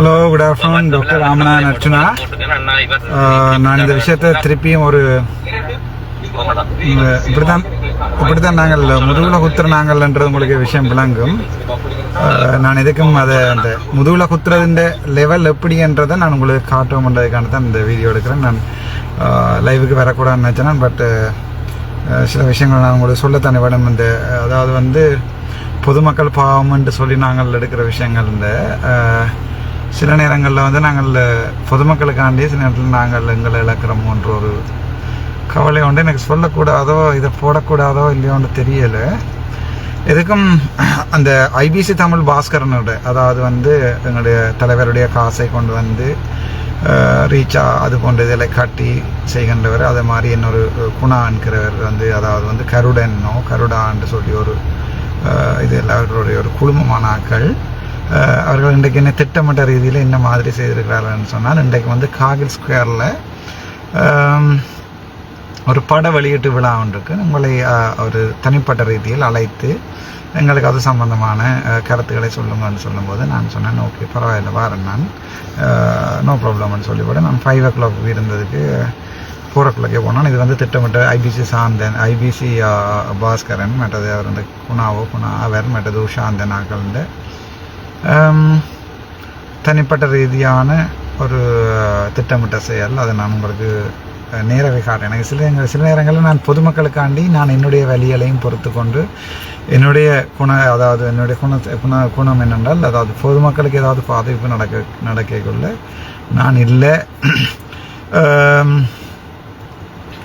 Hello good afternoon doctor Ramanathan Archuna நான் இந்த விஷயத்தை திருப்பியும் ஒரு உம், இப்படித்தான் நாங்கள் முதுகுல குத்துற நாங்கள்ன்றது உங்களுக்கு விஷயம் விளங்கும். ஆஹ், நான் எதுக்கும் அதை அந்த முதுகுல குத்துறதுன்ற லெவல் எப்படின்றதை நான் உங்களுக்கு காட்டுவோம்ன்றதுக்கான தான் இந்த வீடியோ எடுக்கிறேன். நான் லைவுக்கு வரக்கூடாதுன்னு நினச்சேன் பட் சில விஷயங்கள் நான் உங்களுக்கு சொல்லத்தானே வேணும். இந்த அதாவது வந்து பொதுமக்கள் பாவம்ன்ட்டு சொல்லி நாங்கள் எடுக்கிற விஷயங்கள் இந்த சில நேரங்களில் வந்து நாங்கள் பொதுமக்களுக்காண்டி சில நேரத்தில் நாங்கள் எங்களை இழக்கிறோமோன்ற ஒரு கவலை உண்டு. எனக்கு சொல்லக்கூடாதோ இதை போடக்கூடாதோ இல்லையோன்னு தெரியலை. எதுக்கும் அந்த ஐபிசி தமிழ் பாஸ்கரனோட அதாவது வந்து எங்களுடைய தலைவருடைய காசை கொண்டு வந்து ரீச்சா அது போன்ற இதில் காட்டி செய்கின்றவர். அதே மாதிரி இன்னொரு குணான்கிறவர் வந்து அதாவது வந்து கருடனோ கருடான்னு சொல்லி ஒரு இது எல்லாருடைய ஒரு குழுமமான ஆக்கள் அவர்கள் இன்றைக்கு என்ன திட்டமிட்ட ரீதியில் என்ன மாதிரி செய்திருக்கிறார்கள்னு சொன்னால் இன்றைக்கு வந்து காகில் ஸ்கொயரில் ஒரு பட வெளியீட்டு விழா ஒன்றுக்கு உங்களை ஒரு தனிப்பட்ட ரீதியில் அழைத்து எங்களுக்கு அது சம்பந்தமான கருத்துக்களை சொல்லுங்கன்னு சொல்லும்போது நான் சொன்னேன் ஓகே பரவாயில்ல வாரேன் நான். நோ ப்ராப்ளம்னு சொல்லிவிட. நான் ஃபைவ் ஓ கிளாக் இருந்ததுக்கு ஃபோர் ஓ கிளாக்கே போனான். இது வந்து திட்டமிட்ட ஐபிசி சாந்தன் ஐபிசி பாஸ்கரன் மற்றது அவர் வந்து குணாவோ குணா அவர் மற்றது உஷாந்தன் ஆக்கள்ண்டு தனிப்பட்ட ரீதியான ஒரு திட்டமிட்ட செயல். அதை நான் உங்களுக்கு நேரவே காட்டுறேன். எனக்கு சில நேர- சில நேரங்களில் நான் பொதுமக்களுக்காண்டி நான் என்னுடைய வழிகளையும் பொறுத்து கொண்டு என்னுடைய குண அதாவது என்னுடைய குண குண குணம் என்னென்றால் அதாவது பொதுமக்களுக்கு ஏதாவது பாதிப்பு நடக்க நடக்கக்குள்ள நான் இல்லை.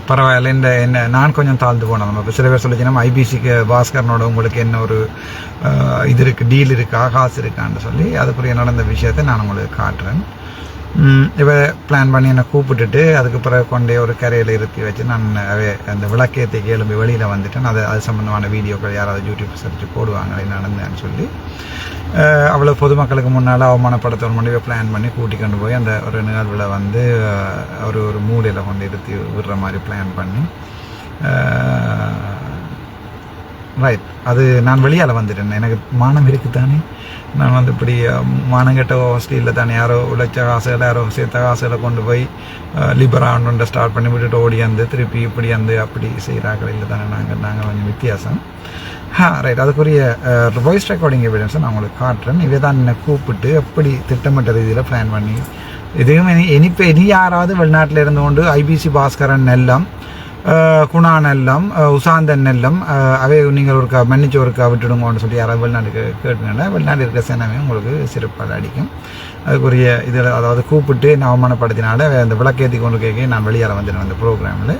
பரவாயில்ல இந்த என்ன நான் கொஞ்சம் தாழ்ந்து போனேன். நம்ம சில பேர் சொல்லிச்சுன்னா ஐபிசிக்கு பாஸ்கரனோட உங்களுக்கு என்ன ஒரு இது இருக்குது டீல் இருக்கா காசு இருக்கான்னு சொல்லி அதுக்குரிய நடந்த விஷயத்தை நான் உங்களுக்கு காட்டுறேன். இவ பிளான் பண்ணி என்னை கூப்பிட்டுட்டு அதுக்கு பிறகு கொண்டே ஒரு கரையில் இருத்தி வச்சு நான் அந்த விளக்கேற்றி எழும்பி வெளியில் வந்துட்டேன். அது அது சம்மந்தமான வீடியோக்கள் யாராவது யூடியூப் சர்ச்சு போடுவாங்க நடந்தேன்னு சொல்லி அவ்வளோ பொதுமக்களுக்கு முன்னால் அவமானப்படுத்தணும் முடிவை பிளான் பண்ணி கூட்டி கொண்டு போய் அந்த ஒரு நிகழ்வில் வந்து ஒரு ஒரு மூலையில் கொண்டு இருத்தி விடுற மாதிரி பிளான் பண்ணி ரைட் அது நான் வெளியால் வந்துட்டேன். எனக்கு மானம் இருக்குதானே? நான் வந்து இப்படி அஹ், மானங்கெட்ட ஹாஸ்டலில் தானே யாரோ உழைச்ச காசுகளை யாரோ சேர்த்த காசுகளை கொண்டு போய் லிபரான்னு ஸ்டார்ட் பண்ணி விட்டுட்டு ஓடி வந்து திருப்பி இப்படி வந்து அப்படி செய்கிறார்கள் இல்லை தானே நாங்கள் நாங்கள் கொஞ்சம் வித்தியாசம். ஹா ரைட் அதுக்குரிய வாய்ஸ் ரெக்கார்டிங் எவிடன்ஸை நான் உங்களுக்கு காட்டுறேன். இவை தான் என்னை கூப்பிட்டு எப்படி திட்டமிட்ட ரீதியில் பிளான் பண்ணி இதுவும் இனி இப்போ இனி யாராவது வெளிநாட்டில் இருந்து கொண்டு ஐபிசி பாஸ்கரன் எல்லாம் குணா நெல்லம் உசாந்தன் நெல்லம் அவை நீங்கள் ஒரு மன்னிச்சு ஒரு விட்டுடுங்கன்னு சொல்லி யாராவது வெளிநாட்டுக்கு கேட்டுங்கன்னா வெளிநாட்டு இருக்கிற சேனமே உங்களுக்கு சிறப்பாக அடிக்கும். அதுக்குரிய இதில் அதாவது கூப்பிட்டு நான் அவமானப்படுத்தினால அந்த விளக்கேற்றி கொண்டு கேட்க நான் வெளியேற வந்துடுவேன் அந்த ப்ரோக்ராமில்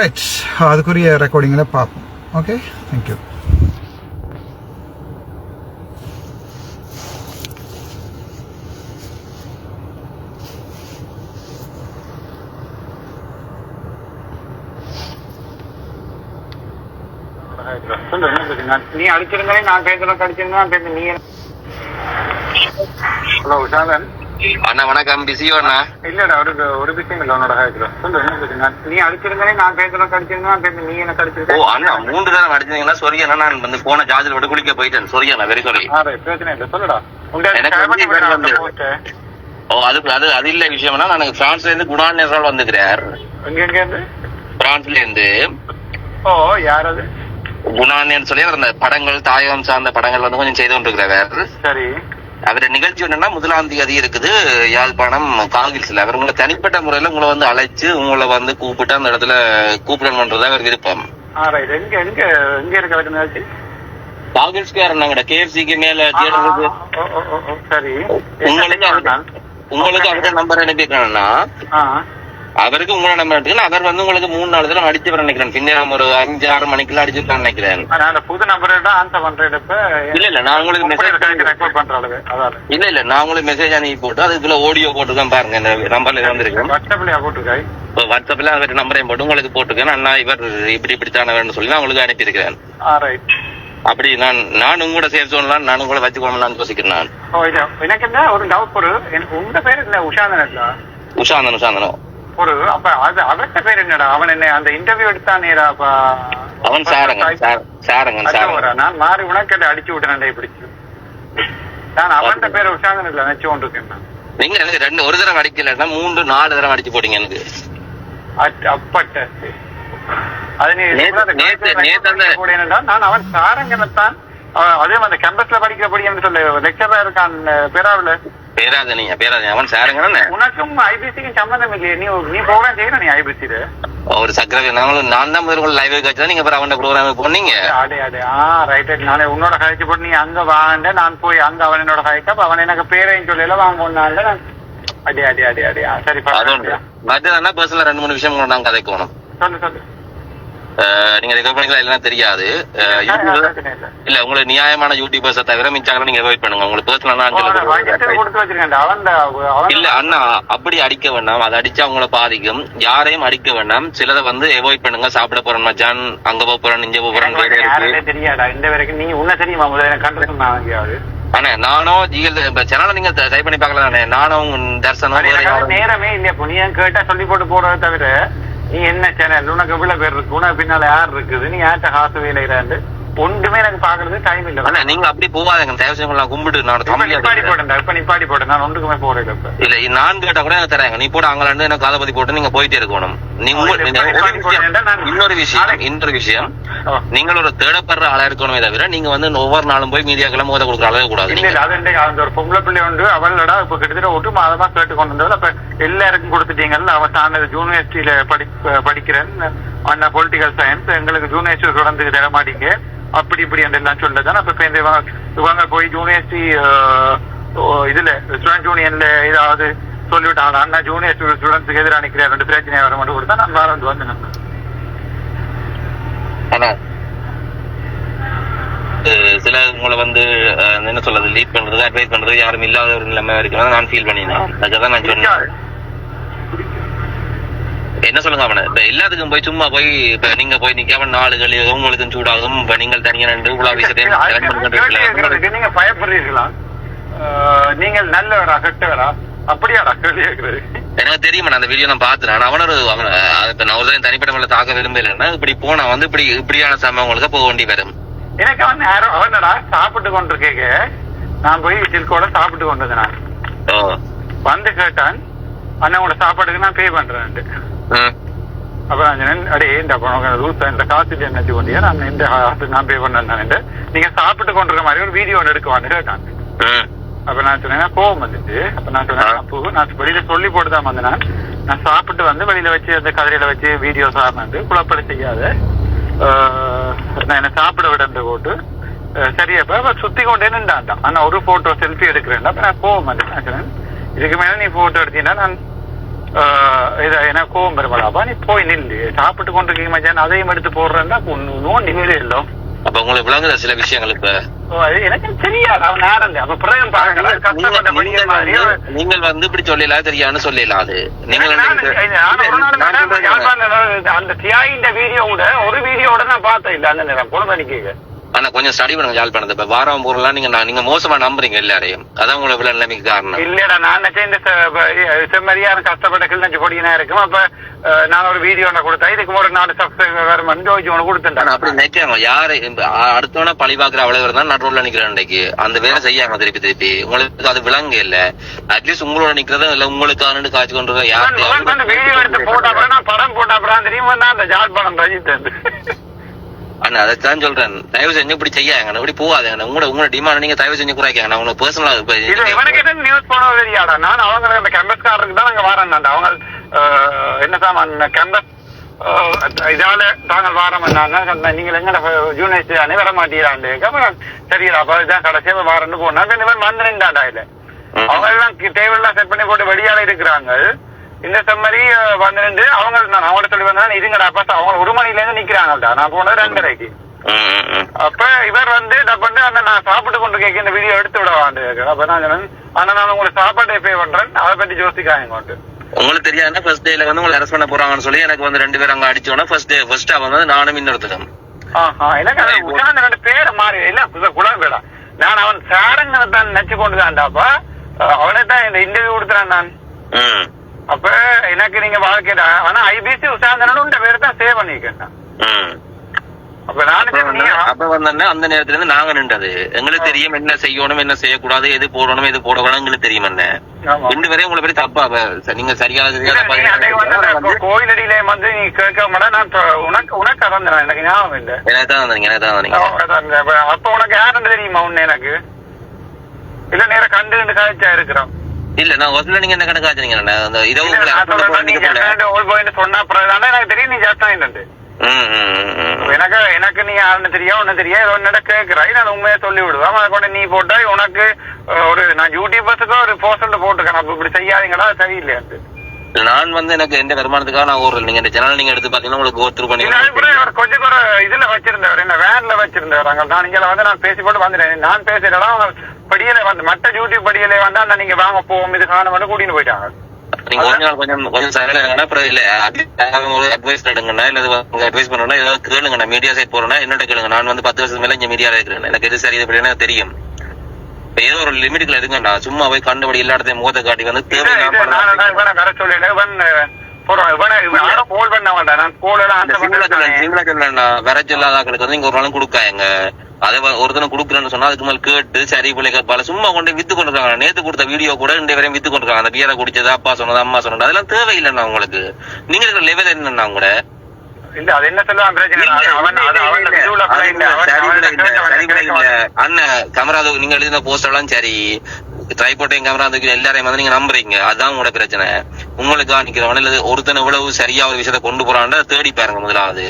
ரைட் அதுக்குரிய ரெக்கார்டிங்கில் பார்ப்போம். ஓகே தேங்க்யூ சொல்லு, என்ன பிரச்சனை? நான் நீ அடிச்சிருந்தே நான் பேசுறேன் கடிச்சிருந்தேன் நான் பேசுறேன் நீ ஹலோ உஷாதன் அண்ணா வணக்கம். பிஸியோ அண்ணா? இல்லடா ஒரு ஒரு விஷயம் இல்லை உன்னோட சொல்லு என்ன பிரச்சனை? நீ அடிச்சிருந்தே நான் பேசுறேன் கடிச்சிருந்தேன் நான் பேசுறேன் நீ என்ன ஓ கடிச்சிருக்க அண்ணா மூன்று தடவை அடிச்சீங்கன்னா சொரி அண்ணா நான் வந்து போன ஜார்ஜில் விட குளிக்க போயிட்டேன். சொரி அண்ணா வெரி சாரி பிரச்சனை இல்லை சொல்லுடா. உங்க எனக்கு share பண்ணி வந்து விடுடா வந்து- அந்த post. ஓ அது அது அது இல்ல விஷயம்னா நான் பிரான்ஸ்ல இருந்து குணான் நேசால் வந்துக்கிறார் பிரான்ஸ்ல இருந்து. ஓ யார் அது? குணான்னு சொல்லி அந்த படங்கள் தாயகம் சார்ந்த படங்கள் வந்து கொஞ்சம் செய்து கொண்டிருக்கிறார். சரி. அவருடைய நிகழ்ச்சி என்னன்னா முதலாம் தேதி இருக்குது. யாழ்ப்பாணம் காகில்ஸ்ல அவர் உங்களை தனிப்பட்ட முறையில உங்களை வந்து அழைச்சு உங்களை வந்து கூப்பிட்டு அந்த இடத்துல கூப்பிடணுன்றதா அவர் விருப்பம். எங்க எங்க எங்க இருக்க நிகழ்ச்சி? காகில்ஸ்கார் நாங்கட கேஎஃப்சிக்கு மேல சரி. உங்களுக்கு உங்களுக்கு அவர்கிட்ட நம்பர் அனுப்பியிருக்கேன்னா ஆ. அவருக்கு உங்களோட நம்பர் எடுத்துக்கல அவர் வந்து உங்களுக்கு மூணு நாலு தடவை அடிச்சு நினைக்கிறேன். பின்னேரம் ஒரு அஞ்சு ஆறு மணிக்குள்ள அடிச்சிருக்கான்னு நினைக்கிறேன். நான் அந்த புது நம்பர் தான் ஆன்சர் பண்றேன் இப்ப இல்ல இல்ல நான் உங்களுக்கு மெசேஜ் ரெக்கார்ட் பண்ற அளவு இல்ல இல்ல நான் உங்களுக்கு மெசேஜ் அனுப்பி போட்டு அதுக்குள்ள ஆடியோ போட்டுருக்கேன் பாருங்க இந்த நம்பர்ல வந்திருக்கேன் வாட்ஸ்அப்லயா போட்டிருக்காய்? இப்போ வாட்ஸ்அப்ல அவர் நம்பரையும் போட்டு உங்களுக்கு போட்டுருக்கேன். அண்ணா இவர் இப்படி இப்படி தானவர்னு சொல்லி நான் உங்களுக்கு அனுப்பியிருக்கிறேன். அப்படி நான் நானும் கூட சேஃப் ஜோன்லாம் நானும் கூட வச்சுக்கோங்களான்னு யோசிக்கிறேன் நான். எனக்கு என்ன ஒரு டவுட் எனக்கு உங்க பேர் உஷாந்தன் இல்ல உஷாந்தன் உஷாந்தனோ. ஒரு அப்ப அது அவர்கிட்ட பேர் என்னடா? அவன் என்ன அந்த இன்டர்வியூ எடுத்தானேடா அவன் நான் மாறி உனக்கிட்ட அடிச்சு விட்டேன்டா இப்படி. நான் அவன்கிட்ட பேரை உஷாங்கன் இல்ல நினைச்சு நான். நீங்க எனக்கு ரெண்டு ஒரு தடவை அடிக்கலன்னா மூன்று நாலு தடவை அடிச்சு போட்டீங்க எனக்கு. அப்பட்ட. அது நீ நேத்து- அந்த அந்த- நான் அவன் சாரங்கனத்தான் அதே மாதிரி கேம்பஸ்ல படிக்கிறபடி என்று சொல்லு லெக்சரா இருக்கான் பேராவில. பேராதனியா பேராதனி அவன் சாருங்க உனக்கும் ஐபிசிக்கும் சம்பந்தம் இல்லையே. நீ நீ ப்ரோக்ராம் செய்யணும் நீ ஐபிசில ஒரு சக்கரவை நாங்களும் நான் தான் முதல்ல லைவ் வச்சா நீங்க அப்புறம் அவன் ப்ரோக்ராம் போனீங்க அடே அடே ஆ ரைட் ரைட் நானே உன்னோட கழிச்சு போட்டு நீ அங்க வாண்ட நான் போய் அங்க அவன் என்னோட அப்ப அவன் எனக்கு பேரையும் சொல்லல வாங்க நான் அடே அடே அடே அடே. சரி. மற்ற பர்சனல் ரெண்டு மூணு விஷயம் நாங்க கதைக்கணும் சொல்லு சொல்லு. அஹ் நீங்க ரெக்கார்ட் பண்ணிக்கலாம் இல்லைன்னா தெரியாது. இல்ல. உங்களுக்கு நியாயமான யூடியூபர்ஸை தவிர மிச்சாங்க நீங்க அவாய்ட் பண்ணுங்க. உங்களுக்கு பர்சனலா ஓ, அவன் budget கொடுத்து வச்சிருக்கேன்டா. அவன் தான் அவன் இல்ல அண்ணா அப்படி அடிக்க வேண்டாம். அதை அடிச்சா உங்களை பாதிக்கும். யாரையும் அடிக்க வேண்டாம். சிலதை வந்து அவாய்ட் பண்ணுங்க. சாப்பிட போறேன் மச்சான். அங்க போக போறேன் இங்க போக போறேன் தெரியாதா? இந்த வரைக்கும் நீ உன்ன தெரியுமா முதல்ல? எனக்கு கண்டு நான் எங்கேயாவது? அண்ணா நானும் ஜிஎல் இப்ப சேனலை நீங்க ட்ரை பண்ணி பார்க்கலாம் அண்ணே. நானும் தர்சனம் நேரமே இல்லையா நீ கேட்டா சொல்லி போட்டு போறதை தவிர நீ என்ன சேனல் உனக்கு எவ்வளவு பேர் இருக்கு. உனக்கு பின்னால யார் இருக்குது? நீ யார்கிட்ட காசு வேலையிறாண்டு ஒன்றுமே எனக்கு பாக்குறது டைம் இல்ல. அண்ணா நீங்க அப்படி போவாதீங்க. தயவு செஞ்சு நான் கும்பிட்டு நான் நிப்பாடி தமிழ் போட்டேன்டா இப்ப நிப்பாடி போட்டேன். நான் ஒன்றுக்குமே போறேன் இப்ப. இல்ல நான் கேட்டா கூட எனக்கு தராங்க. நீ போட அங்கலாண்டு எனக்கு காதை பத்தி போட்டு நீங்க போயிட்டே இருக்கணும். இன்னொரு விஷயம் இன்னொரு விஷயம். நீங்கள் ஒரு தேடப்படுற ஆளா இருக்கணுமே தவிர நீங்க வந்து ஒவ்வொரு நாளும் போய் மீடியாக்கெல்லாம் மோத கொடுக்குற அளவு கூடாது. இல்ல அது அந்த ஒரு பொம்பளை பிள்ளை உண்டு அவளடா இப்ப கிட்டத்தட்ட ஒட்டு மாதமா கேட்டு கொண்டு வந்தவள். அப்ப எல்லாருக்கும் கொடுத்துட்டீங்கல்ல அவ தான் யூனிவர்சிட்டியில படி படிக்கிறேன் அண்ணா பொலிட்டிக்கல் சயின்ஸ் எங்களுக்கு யூனிவர்சிட்டி தொடர்ந்து தர மாட்டீங்க. அப்படி இப்படி என்று எல்லாம் சொல்லதான். அப்ப இந்த இவங்க போய் யூனிவர்சிட்டி இதுல ஸ்டூடெண்ட் யூனியன்ல ஏதாவது சொல்லிவிட்டாங்க அண்ணா ஜூனியர் ஸ்டூடெண்ட்ஸுக்கு எதிராக நிக்கிறேன் ரெண்டு பிரச்சனை வர மட்டும் கொடுத்தா நான் வேற வந்து வந்தேன். ஆனா அஹ் சில உங்களை வந்து என்ன சொல்றது லீட் பண்றது அட்வைஸ் பண்றது யாரும் இல்லாத ஒரு நிலைமை இருக்கிறத நான் ஃபீல் பண்ணினேன். அதுதான் நான் சொன்னேன். என்ன சொல்லுங்க அவன? இப்ப எல்லாத்துக்கும் போய் சும்மா போய் இப்ப நீங்க போய் நிக்காம நாலு கழி உங்களுக்கும் சூடாகும் இப்ப நீங்கள் தனியா நின்று உலா கேள்வி நீங்க பயப்படுறீர்களா? நீங்கள் நல்லவரா கெட்டவரா? அப்படியாடா கேள்வி கேட்கறது? எனக்கு தெரியுமா அந்த வீடியோ நான் பார்த்தேன். நான் அவனோட அவன இப்ப நான் ஒரு தனிப்பட்ட முறையில் தாக்க விரும்பலைன்னா இப்படி போனா வந்து இப்படி இப்படியான சம்பவங்களுக்கு போக வேண்டி வரும். எனக்கு அவன் யாரோ அவனடா சாப்பிட்டு கொண்டிருக்கேங்க. நான் போய் சில்கோட சாப்பிட்டு கொண்டது நான். வந்து கேட்டான் அண்ணன் சாப்பாட்டுக்கு நான் பே பண்றேன் அப்ப நான் அடே இந்த ரூல்ஸ் இந்த காசு என்ன கொண்டியா நான் இந்த நான் பே பண்ணேன் நான் நீங்க சாப்பிட்டு கொண்டிருக்க மாதிரி ஒரு வீடியோ ஒன்று எடுக்குவான்னு கேட்டான் ம் அப்ப நான் சொன்னேன் கோவம் வந்துச்சு அப்ப நான் சொன்னேன் அப்போ நான் வெளியில சொல்லி போட்டு தான் வந்தேன் நான். சாப்பிட்டு வந்து வெளியில வச்சு அந்த கதிரையில வச்சு வீடியோ சார்ந்து குழப்படி செய்யாத நான் என்ன சாப்பிட விடந்து போட்டு ஆஹ், சரி அப்ப அவ சுத்தி கொண்டே நின்றான் ஆனா ஒரு போட்டோ செல்ஃபி எடுக்கிறேன் அப்ப நான் கோவம் வந்து நான் சொன்னேன் இதுக்கு மேல நீ போட்டோ எடுத்தீங்கன்னா நான் இத எனக்கு கோவம் பெருமாடாப்பா நீ போய் நில்லு சாப்பிட்டு கொண்டிருக்கீங்க மச்சான் அதையும் எடுத்து போடுறேன்னா நோண்டி நிலை இல்லை அப்ப உங்களுக்கு விளங்குத சில விஷயங்கள் இப்ப எனக்கு தெரியாது அவன் நேரம். அப்ப பிரேம் பாருங்க கஷ்டப்பட்ட நீங்கள் படிக்கிற மாதிரி வந்து- நீங்கள் வந்து இப்படி சொல்லலாம் தெரியான்னு சொல்லலாம் அது நீங்கள் அந்த தியாகின்ற வீடியோவோட ஒரு வீடியோட நான் பார்த்தேன் இல்ல அந்த நேரம் குழந்தைக்கு ஆனா கொஞ்சம் ஸ்டடி பண்ணுங்க யாழ்ப்பாணத்தை இப்ப வாரம் பொருள்லாம் நீங்க நீங்க மோசமா நம்புறீங்க எல்லாரையும். அதான் உங்களை இவ்வளவு நிலைமைக்கு காரணம். இல்லடா நான் நினைச்சேன் இந்த செம்மறியான கஷ்டப்பட்ட கிள்ளஞ்சு பொடியினா இருக்கும். அப்ப நான் ஒரு வீடியோ ஒன்று கொடுத்தேன். இதுக்கு ஒரு நாலு சப்ஸ்கிரைபர் ஜோஜி ஒன்று ஆனா கொடுத்தேன் அப்படி நினைக்காங்க யாரு அடுத்தவன பழி பாக்குற அவ்வளவு தான் நடுவுல நிக்கிறேன் இன்னைக்கு. அந்த வேலை செய்யாங்க திருப்பி திருப்பி. உங்களுக்கு அது விளங்க இல்ல. அட்லீஸ்ட் உங்களோட நிக்கிறதும் இல்ல உங்களுக்கு காய்ச்சி கொண்டு வந்து வீடியோ எடுத்து போட்ட நான் படம் போட்ட தெரியுமா? அந்த ஜாழ்ப்பாணம் ரஜித் வந்து. அண்ணா அதைத்தான் சொல்றேன். தயவு செஞ்சு இப்படி செய்யாங்க இப்படி போகாதீங்க உங்களோட உங்களோட டிமாண்ட் நீங்க தயவு செஞ்சு குறைக்காங்க நான் உங்களுக்கு பர்சனலா இது இவனுக்கு நியூஸ் போன தெரியாடா நான் அவங்க அந்த கேம்பஸ்காரருக்கு தான் நாங்க வரேன் அவங்க என்ன சாமான் கேம்பஸ் இதால தாங்கள் வாரம் நீங்கள் எங்கட யூனிவர்சிட்டி தானே வர அப்புறம் சரிடா அப்ப இதுதான் கடைசியா வாரன்னு போனா இவன் வந்து நின்றாடா இல்ல அவங்க எல்லாம் டேபிள் எல்லாம் செட் பண்ணி போட்டு வெளியால இருக்கிறாங்க. இந்த செம்மறி அஹ், வந்து நின்று அவங்க நான் அவங்கள்ட்ட சொல்லி வந்தேன் இதுங்கடா அப்ப அவங்க ஒரு மணில இருந்து நிக்கிறாங்கடா. நான் போனது ரெண்டரைக்கு. அப்ப இவர் வந்து நான் பண்ணு அந்த நான் சாப்பிட்டு கொண்டு கேட்க இந்த வீடியோ எடுத்து விடவாண்டு அப்ப நான் சொன்னேன் ஆனா நான் உங்களுக்கு சாப்பாடு பே பண்றேன்? அதை பத்தி யோசிக்காங்க கொண்டு உங்களுக்கு தெரியாதுன்னா ஃபர்ஸ்ட் டேல வந்து உங்களை அரெஸ்ட் பண்ண போறாங்கன்னு சொல்லி எனக்கு வந்து ரெண்டு பேரும் அங்க அடிச்சோன்னா ஃபர்ஸ்ட் டே ஃபர்ஸ்ட் வந்து நானும் இன்னொருத்தரும். ஆஹா, எனக்கு ரெண்டு பேரை மாறி இல்ல குல- குலம் பேடா நான் அவன் சாரங்கனை தான் நினைச்சு கொண்டு தான்டாப்பா அவனை தான் இந்த இன்டர்வியூ கொடுத்துறான் நான். அப்ப எனக்கு நீங்க வாழ்க்கையில ஆனா ஐபிசி உஷாந்தனு உண்ட பேர் தான் சேவ். ம். அப்ப நானு அப்ப வந்து- அந்த நேரத்துல இருந்து நாங்க நின்றது. எங்களுக்கு தெரியும் என்ன செய்யணும் என்ன செய்யக்கூடாது எது போடணும் எது போடக்கூடாது எங்களுக்கு தெரியும் என்ன. ரெண்டு பேரையும் உங்களை பத்தி தப்பா நீங்க சரியாக கோயிலடியில வந்து நீ கேட்க மாட்டா நான் உனக்கு உனக்கு அதான் எனக்கு ஞாபகம் இல்ல. எனக்கு தான் வந்தீங்க எனக்கு தான் வந்தீங்க. அப்ப உனக்கு யாருன்னு தெரியுமா உன்ன எனக்கு? இல்ல நேரம் கண்டு கண்டு காய்ச்சா இருக்கிறோம் இல்ல நான் ஒரு நீங்க என்ன கணக்கு ஆச்சுங்க அந்த இரவு சொன்னா அப்புறம் தானே எனக்கு தெரியும் நீ ம், ம். எனக்கு எனக்கு நீ யாருன்னு தெரியும் ஒன்னு தெரியும் ஏதோ ஒன்னு கேட்கிறாய் நான் உண்மையை சொல்லி விடுவேன் அதை கொண்டு நீ போட்டா உனக்கு ஒரு நான் யூடியூபர்ஸுக்கு ஒரு போஸ்ட் போட்டிருக்கேன். அப்ப இப்படி செய்யாதீங்களா அது சரியில்லையாண்டு நான் வந்து எனக்கு எந்த வருமானத்துக்காக நான் ஒரு நீங்க இந்த சேனல் நீங்க எடுத்து பாத்தீங்கன்னா உங்களுக்கு ஒருத்தர் பண்ணி கொஞ்சம் கூட இதுல வச்சிருந்தவர் என்ன வேன்ல வச்சிருந்தவர். அங்க நான் இங்க வந்து நான் பேசி போட்டு வந்துட்டேன். நான் அவங்க படியில வந்து மற்ற யூடியூப் படியில வந்து நீங்க வாங்க போவோம் இது காண மட்டும் கூட்டின்னு போயிட்டாங்க. நீங்க கொஞ்ச நாள் கொஞ்சம் கொஞ்சம் சைலண்ட் இருங்கன்னா அப்புறம் இல்ல ஒரு அட்வைஸ் எடுங்கண்ணா இல்ல அட்வைஸ் பண்ணணும்னா ஏதாவது கேளுங்கண்ணா மீடியா சைட் போறேன்னா என்னட்ட கேளுங்க. நான் வந்து பத்து வருஷத்துக்கு மேல இங்க மீடியால இருக்கிறேன். எனக்கு எது சரி இது தெரியும். ஏதோ ஒரு லிமிட்டுக்குள்ள எடுங்கண்ணா சும்மா போய் கண்டுபடி எல்லா இடத்தையும் முகத்தை காட்டி வந்து இது- இது நான் நான் தேவையில்லாம இவனை வர சொல்லிட்டேன். இவன் போறோம் இவனை இவன் யாரும் கோல் பண்ணவன்டா. நான் கோல் எல்லாம் இந்த அந்த சிங்கள பண்ணி சிங்கள சொல்லா வர சொல்லாதாக்களுக்கு வந்து இங்க ஒரு நாளும் கொடுக்காங்க அதை ஒருத்தனை கொடுக்குறேன்னு சொன்னா அதுக்கு மேல கேட்டு சரி பிள்ளைங்க பல சும்மா கொண்டு வித்து கொண்டு இருக்காங்க நேத்து கொடுத்த வீடியோ கூட இந்த வரையும் வித்து கொண்டு இருக்காங்க அந்த பியரை குடிச்சது அப்பா சொன்னது அம்மா சொன்னது அதெல்லாம் தேவையில்லைண்ணா உங்களுக்கு. நீங்க இருக்கிற லெவல் என்னன்னா கூட இல்ல அது என்ன சொல்லுவான் பிரச்சனை? அண்ணன் கேமரா நீங்க எழுதின போஸ்டர் எல்லாம் சரி. ட்ரைபோட்டையும் கேமரா தூக்கி எல்லாரையும் வந்து நீங்க நம்புறீங்க. அதான் உங்களோட பிரச்சனை. உங்களுக்கு நிக்கிறவன இல்ல ஒருத்தன் எவ்வளவு சரியா ஒரு விஷயத்த கொண்டு போறான்னு தேடி பாருங்க முதலாவது.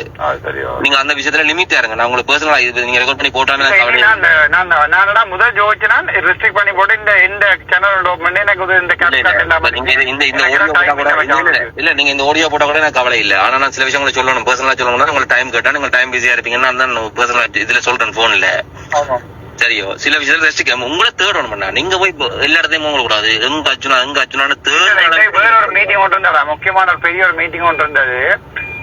நீங்க அந்த விஷயத்துல லிமிட் இருங்க. நான் உங்களுக்கு பர்சனலா இது நீங்க ரெக்கார்ட் பண்ணி நானடா முதல் ஜோதிச்சுனா ரெஸ்ட்ரிக்ட் பண்ணி போட்டு இந்த இந்த சேனல் பண்ணி எனக்கு இந்த இந்த இந்த இல்ல, நீங்க இந்த ஆடியோ போட்டா கூட எனக்கு கவலை இல்ல. ஆனா நான் சில விஷயங்களை சொல்லணும். பர்சனலா சொல்லணும்னா உங்களுக்கு டைம் கேட்டா நீங்க டைம் பிஸியா இருப்பீங்கன்னா நான் பர்சனலா இதுல சொல்றேன் போன்ல. சரியோ சில விஷயத்துல ரெஸ்ட்ரிக்ட் உங்களை தேடணும் பண்ணா நீங்க போய் எல்லா இடத்தையும் போக கூடாது. எங்க அச்சுனா எங்க அச்சுனான்னு வேற ஒரு மீட்டிங் ஒன்று இருந்ததா. முக்கியமான ஒரு பெரிய ஒரு மீட்டிங் ஒன்று இருந்தது.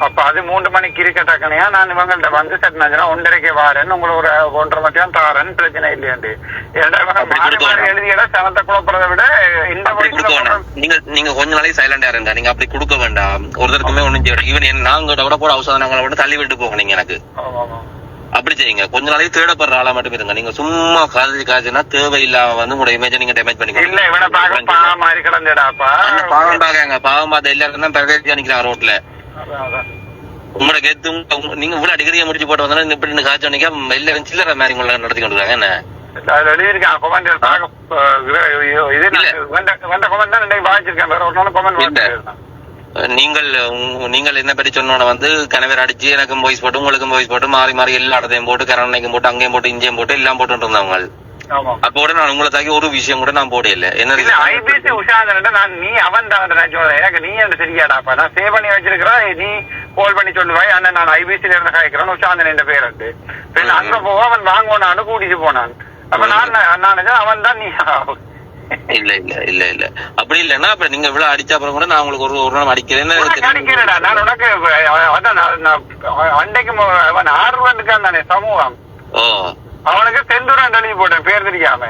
அப்ப அது மூன்று மணிக்கு இருக்கட்டக்கனையா நான் இவங்கள்ட்ட வந்து நான் ஒன்றரைக்கு வாரேன் உங்களுக்கு ஒரு ஒன்றரை மணிக்கு தாரேன் பிரச்சனை இல்லையாண்டு. எழுதியெல்லாம் செவத்த குழப்பறதை விட இந்த நீங்க நீங்க கொஞ்ச நாளைக்கு சைலண்டா இருங்க. நீங்க அப்படி கொடுக்க வேண்டாம். ஒருத்தருக்குமே ஒண்ணும் ஈவன் நாங்க விட கூட அவசரம் நாங்களை விட தள்ளி விட்டு போங்க நீங்க எனக்கு. ஆமா, ஆமா. அப்படி செய்யுங்க. கொஞ்ச நாளைக்கு தேடப்படுற ஆளா மட்டும் இருங்க. நீங்க சும்மா காதலி காய்ச்சினா தேவையில்லாம வந்து உங்களோட இமேஜ் நீங்க டேமேஜ் பண்ணி இல்ல பாவம் மாதிரி கிடந்துடாப்பா? பாவம் பாக்காங்க பாவம் பார்த்த எல்லாரும் தான் நிக்கிறாங்க ரோட்ல. உங்களோட உங்க- நீங்க இவ்வளவு டிகிரியை முடிச்சு போட்டு வந்தாலும் இப்படி காய்ச்சல் நிக்க எல்லாரும் சில்லற மாதிரி உங்களை நடத்தி கொண்டு இருக்காங்க என்ன இது கொமெண்ட் தான் வாங்கிச்சிருக்கேன் வேற ஒரு நாள் கொமெண்ட் நீங்கள் நீங்கள் என்ன பற்றி சொன்னோட வந்து கணவர் அடிச்சு எனக்கும் வாய்ஸ் போட்டு உங்களுக்கும் வாய்ஸ் போட்டு மாறி மாறி எல்லா இடத்தையும் போட்டு கரணைக்கும் போட்டு அங்கேயும் போட்டு இங்கேயும் போட்டு எல்லாம் போட்டு இருந்தவங்க ஆமா. அப்போ நான் உங்களை தாக்கி ஒரு விஷயம் கூட நான் போடல. என்ன? ஐபிசி உஷாந்தன் நான் நீ அவன் தான் சொல்றேன். எனக்கு நீ அந்த சரியாடாப்பா நான் சேவ் பண்ணி வச்சிருக்கிறேன். நீ கால் பண்ணி சொல்லுவாய் அண்ணன் நான் ஐபிசில இருந்து காய்க்கிறேன். உஷாந்தன் என்ற பேர் ம். அங்க போக அவன் வாங்குவானு கூட்டிட்டு போனான். அப்ப நான் நான் அவன் தான் நீ. இல்ல இல்ல இல்ல இல்ல. அப்படி இல்லன்னா அப்ப நீங்க இவ்வளவு அடிச்ச அப்புறம் கூட நான் உங்களுக்கு ஒரு ஒரு நாள் அடிக்கிறேன்னு உனக்கு அடிக்கிறேடா நான் உனக்கு மு- அவன் ஆறு ரூபாய்க்கான் தானே சமூகம். ஓ. அவனுக்கு செந்துரன் எழுதி போட்டேன் பேர் தெரியாம.